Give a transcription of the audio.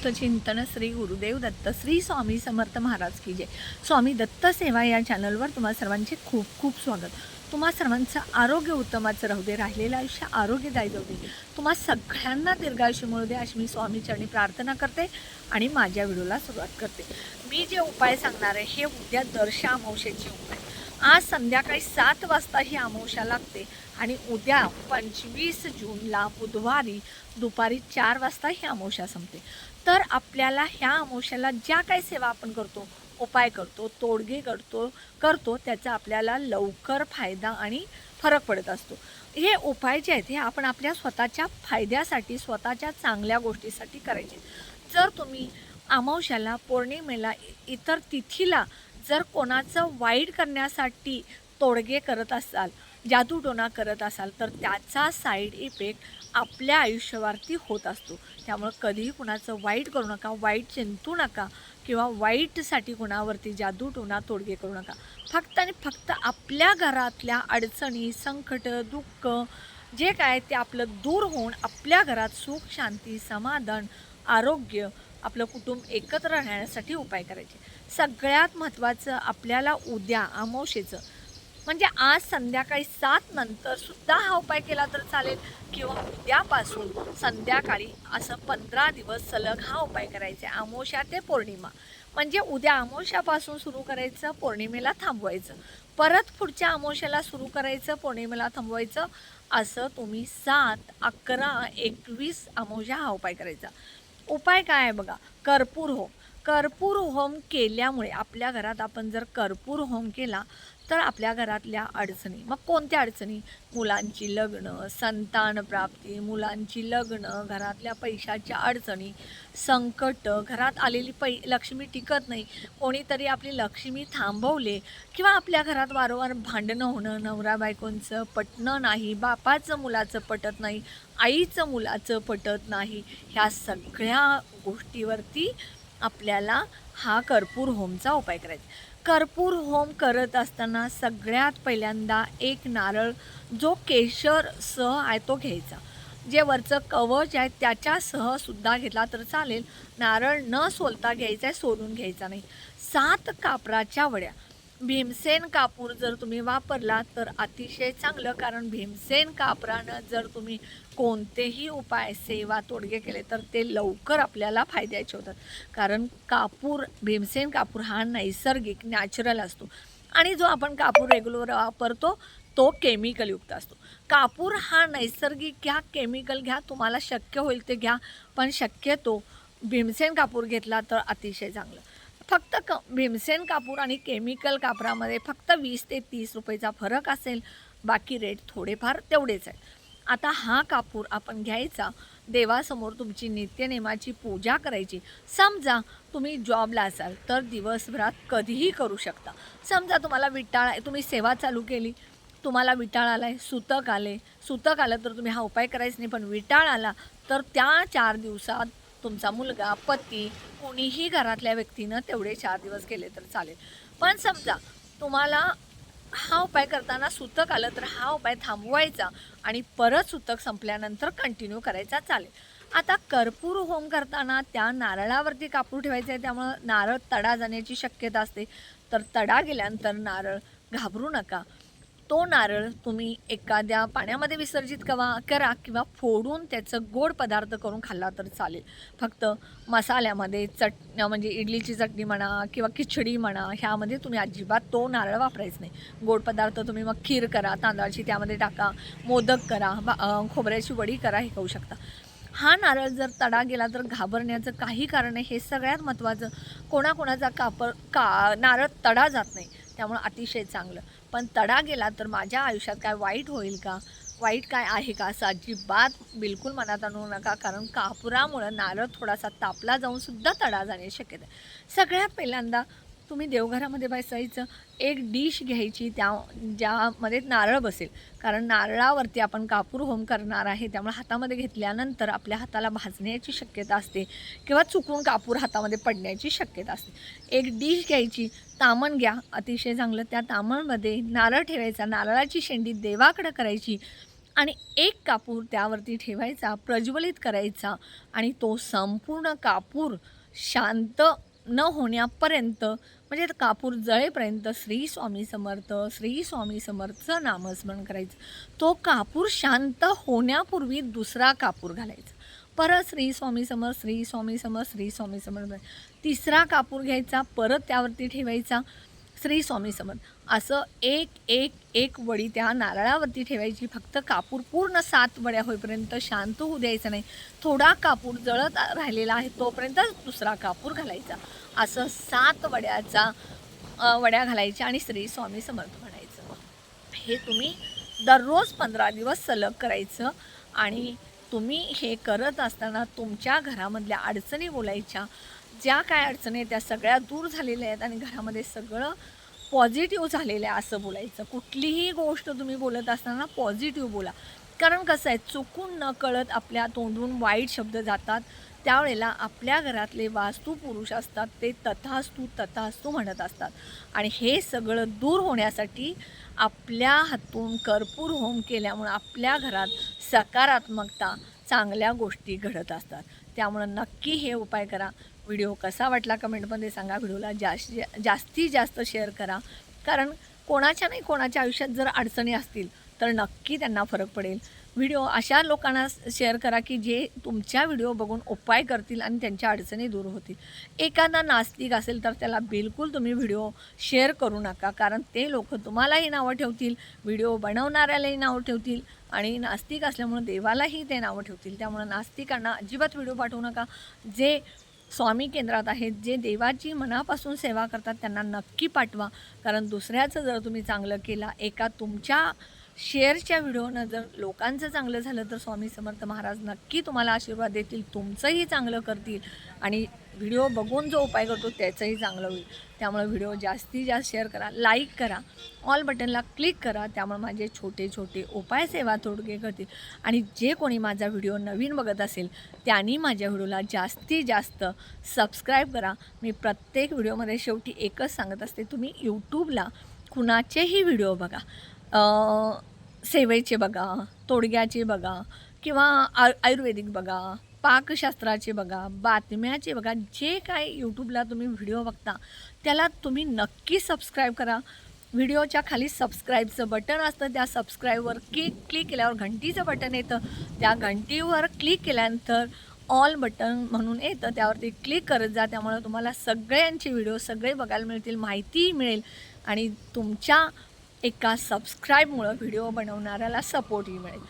अवधूत चिंतन श्री गुरुदेव दत्त श्री स्वामी समर्थ महाराज की जय. स्वामी दत्त सेवा या चॅनलवर तुम्हा सर्वांचे खूप खूप स्वागत. तुम्हा सर्वांचं आरोग्य उत्तमाचं राहू दे राहिलेलं आयुष्य आरोग्यदायी जाऊ दे. तुम्हा सगळ्यांना दीर्घायुष्य मिळू दे अशी मी स्वामीचरणी प्रार्थना करते आणि माझ्या व्हिडिओला सुरुवात करते. मी जे उपाय सांगणार आहे हे उद्या दर्शा अमावशेचे उपाय. आज संध्याकाळी सात वाजता ही अमावश्या लागते. आणि उद्या पंचवीस जूनला बुधवारी दुपारी चार वाजता ही अमावस्या संपते. तर आपल्याला ह्या अमावस्याला ज्या काही सेवा आपण करतो उपाय करतो तोडगे करतो करतो त्याचा आपल्याला लवकर फायदा आणि फरक पडत असतो. हे उपाय जे आहेत हे आपण आपल्या स्वतःच्या फायद्यासाठी स्वतःच्या चांगल्या गोष्टीसाठी करायचे. जर तुम्ही अमावश्याला पौर्णिमेला इतर तिथीला जर कोणाचं वाईट करण्यासाठी तोडगे करत असाल जादूटोणा करत असाल तर त्याचा साईड इफेक्ट आपल्या आयुष्यावरती होत असतो. त्यामुळं कधीही कुणाचं वाईट करू नका वाईट चिंतू नका किंवा वाईटसाठी कुणावरती जादूटोना तोडगे करू नका. फक्त आणि फक्त आपल्या घरातल्या अडचणी संकट दुःख जे काय ते आपलं दूर होऊन आपल्या घरात सुख शांती समाधान आरोग्य आपलं कुटुंब एकत्र राहण्यासाठी उपाय करायचे. सगळ्यात महत्त्वाचं आपल्याला उद्या अमावशेचं. म्हणजे आज संध्याकाळी सात नंतर सुद्धा हा उपाय केला तर चालेल. किंवा उद्यापासून संध्याकाळी असं पंधरा दिवस सलग हा उपाय करायचा आहे. ते पौर्णिमा. म्हणजे उद्या अमावस्यापासून सुरू करायचं पौर्णिमेला थांबवायचं. परत पुढच्या अमावस्याला सुरू करायचं पौर्णिमेला थांबवायचं असं तुम्ही सात अकरा एकवीस अमावस्या हा उपाय करायचा. उपाय काय आहे बघा? कर्पूर होम. कर्पूर होम केल्यामुळे आपल्या घरात आपण जर कर्पूर होम केला तर आपल्या घरातल्या अडचणी. मग कोणत्या अडचणी? मुलांची लग्न संतान प्राप्ती मुलांची लग्न घरातल्या पैशाच्या अडचणी संकट घरात आलेली पै लक्ष्मी टिकत नाही. कोणीतरी आपली लक्ष्मी थांबवले किंवा आपल्या घरात वारंवार भांडणं होणं नवरा बायकोंचं पटणं नाही बापाचं मुलाचं पटत नाही आईचं मुलाचं पटत नाही ह्या सगळ्या गोष्टीवरती आपल्याला हा कर्पूर होमचा उपाय करायचा. कर्पूर होम करत असताना सगळ्यात पहिल्यांदा एक नारळ जो केशर सह आहे तो घ्यायचा. जे वरचं कवच आहे त्याच्यासह सुद्धा घेतला तर चालेल. नारळ न सोलता घ्यायचा आहे सोलून घ्यायचा नाही. सात कापराच्या वड्या. भीमसेन कापूर जर तुम्ही वापरला तर अतिशय चांगलं कारण भीमसेन कापरानं जर तुम्ही कोणतेही उपाय सेवा तोडगे केले तर ते लवकर आपल्याला फायद्याचे होतात. कारण कापूर भीमसेन कापूर हा नैसर्गिक नॅचरल असतो. आणि जो आपण कापूर रेग्युलर वापरतो तो केमिकलयुक्त असतो. कापूर हा नैसर्गिक घ्या केमिकल घ्या तुम्हाला शक्य होईल ते घ्या पण शक्यतो भीमसेन कापूर घेतला तर अतिशय चांगलं. फक्त क भीमसेन कापूर आणि केमिकल कापरामध्ये फक्त वीस ते तीस रुपयेचा फरक असेल बाकी रेट थोडेफार तेवढेच आहेत. आता हा कापूर आपण घ्यायचा देवासमोर तुमची नित्यनेमाची पूजा करायची. समजा तुम्ही जॉबला असाल तर दिवसभरात कधीही करू शकता. समजा तुम्हाला विटाळ तुम्ही सेवा चालू केली तुम्हाला विटाळ आला आहे सुतक आले सुतक आलं तर तुम्ही हा उपाय करायच नाही पण विटाळ आला तर त्या चार दिवसात तुमचा मुलगा पती कोणीही घरातल्या व्यक्तीनं तेवढे चार दिवस केले तर चालेल. पण समजा तुम्हाला हा उपाय करताना सुतक आलं तर हा उपाय थांबवायचा आणि परत सुतक संपल्यानंतर कंटिन्यू करायचा चालेल. आता कर्पूर होम करताना त्या नारळावरती कापूर ठेवायचं आहे त्यामुळं नारळ तडा जाण्याची शक्यता असते. तर तडा गेल्यानंतर नारळ घाबरू नका. तो नारळ तुम्ही एखाद्या पाण्यामध्ये विसर्जित कवा करा किंवा फोडून त्याचं गोड पदार्थ करून खाल्ला तर चालेल. फक्त मसाल्यामध्ये चट म्हणजे इडलीची चटणी म्हणा किंवा खिचडी म्हणा ह्यामध्ये तुम्ही अजिबात तो नारळ वापरायचा नाही. गोड पदार्थ तुम्ही मग खीर करा तांदळाची त्यामध्ये टाका मोदक करा बा खोबऱ्याची वडी करा हे खाऊ शकता. हा नारळ जर तडा गेला तर घाबरण्याचं काही कारण आहे. हे सगळ्यात महत्त्वाचं. कोणाकोणाचा कापर का नारळ तडा जात नाही. त्यामुळं अतिशय चांगलं. पण तडा गेला तर माझ्या आयुष्यात काय वाईट होईल का? वाईट काय आहे का असं अजिबात बिलकुल मनात आणू नका. कारण कापुरामुळं नारळ थोडासा तापला जाऊन सुद्धा तडा जाण्याची शक्यता आहे सगळ्यात पहिल्यांदा तुम्ही देवघरामध्ये बसायचं एक डिश घ्यायची त्या ज्यामध्ये नारळ बसेल. कारण नारळावरती आपण कापूर होम करणार आहे त्यामुळे हातामध्ये घेतल्यानंतर आपल्या हाताला भाजण्याची शक्यता असते किंवा चुकून कापूर हातामध्ये पडण्याची शक्यता असते. एक डिश घ्यायची तामण घ्या. अतिशय चांगलं त्या तामणमध्ये नारळ ठेवायचा. नारळाची शेंडी देवाकडं करायची आणि एक कापूर त्यावरती ठेवायचा प्रज्वलित करायचा आणि तो संपूर्ण कापूर शांत न होण्यापर्यंत म्हणजे कापूर जळेपर्यंत श्री स्वामी समर्थ श्री स्वामी समर्थचं नामस्मरण करायचं. तो कापूर शांत होण्यापूर्वी दुसरा कापूर घालायचा. परत श्री स्वामी समर्थ श्री स्वामी समर्थ श्री स्वामी समर्थ. तिसरा कापूर घ्यायचा परत त्यावरती ठेवायचा. श्री स्वामी समर्थ. असं एक एक एक वडी त्या नारळावरती ठेवायची. फक्त कापूर पूर्ण सात वड्या होईपर्यंत शांत होऊ द्यायचं नाही. थोडा कापूर जळत राहिलेला आहे तोपर्यंत दुसरा कापूर घालायचा. असं सात वड्याचा वड्या घालायच्या आणि श्री स्वामी समर्थ म्हणायचं. हे तुम्ही दररोज पंधरा दिवस सलग करायचं आणि तुम्ही हे करत असताना तुमच्या घरामधल्या अडचणी बोलायच्या. ज्या काय अडचणी आहेत त्या सगळ्या दूर झालेल्या आहेत आणि घरामध्ये सगळं पॉझिटिव्ह झालेलं आहे असं बोलायचं. कुठलीही गोष्ट तुम्ही बोलत असताना पॉझिटिव्ह बोला. कारण कसं आहे चुकून न कळत आपल्या तोंडून वाईट शब्द जातात. त्यावेळेला आपल्या घरातले वास्तू पुरुष असतात ते तथास्तू तथास्तू म्हणत असतात. आणि हे सगळं दूर होण्यासाठी आपल्या हातून कर्पूर होम केल्यामुळं आपल्या घरात सकारात्मकता चांगल्या गोष्टी घडत असतात. त्यामुळं नक्की हे उपाय करा. व्हिडिओ कसा वाटला कमेंटमध्ये सांगा. व्हिडिओला जास्त जास्तीत जास्त शेअर करा. कारण कोणाच्या नाही कोणाच्या आयुष्यात जर अडचणी असतील तर नक्की त्यांना फरक पडेल. व्हिडिओ अशा लोकांना शेअर करा की जे तुमच्या व्हिडिओ बघून उपाय करतील आणि त्यांच्या अडचणी दूर होतील. एखादा नास्तिक असेल तर त्याला बिलकुल तुम्ही व्हिडिओ शेअर करू नका कारण ते लोक तुम्हालाही नावं ठेवतील व्हिडिओ बनवणाऱ्यालाही नावं ठेवतील आणि नास्तिक असल्यामुळे देवालाही ते नावं ठेवतील. त्यामुळं नास्तिकांना अजिबात व्हिडिओ पाठवू नका. जे स्वामी केंद्रात आहेत जे देवाची मनापासून सेवा करतात त्यांना नक्की पाठवा. कारण दुसऱ्याचं जर तुम्ही चांगलं केला एका तुमच्या शेअरच्या व्हिडिओनं जर लोकांचं चांगलं झालं तर स्वामी समर्थ महाराज नक्की तुम्हाला आशीर्वाद देतील तुमचंही चांगलं करतील आणि व्हिडिओ बघून जो उपाय करतो त्याचंही चांगलं होईल. त्यामुळे व्हिडिओ जास्तीत जास्त शेअर करा लाईक करा ऑल बटनला क्लिक करा त्यामुळे माझे छोटे छोटे उपाय सेवा थोडके करतील. आणि जे कोणी माझा व्हिडिओ नवीन बघत असेल त्यांनी माझ्या व्हिडिओला जास्तीत जास्त सबस्क्राईब करा. मी प्रत्येक व्हिडिओमध्ये शेवटी एकच सांगत असते तुम्ही यूट्यूबला कुणाचेही व्हिडिओ बघा. सेवेचे बघा तोडग्याचे बघा किंवा आ आयुर्वेदिक बघा पाकशास्त्राचे बघा बातम्याचे बघा जे काय यूट्यूबला तुम्ही व्हिडिओ बघता त्याला तुम्ही नक्की सबस्क्राईब करा. व्हिडिओच्या खाली सबस्क्राईबचं बटन असतं त्या सबस्क्राईबवर क्लिक क्लिक केल्यावर घंटीचं बटन येतं. त्या घंटीवर क्लिक केल्यानंतर ऑल बटन म्हणून येतं त्यावरती क्लिक करत जा त्यामुळे तुम्हाला सगळ्यांचे व्हिडिओ सगळे बघायला मिळतील माहितीही मिळेल. आणि तुमच्या एका सबस्क्राईबमुळं व्हिडिओ बनवणाऱ्याला सपोर्टही मिळेल.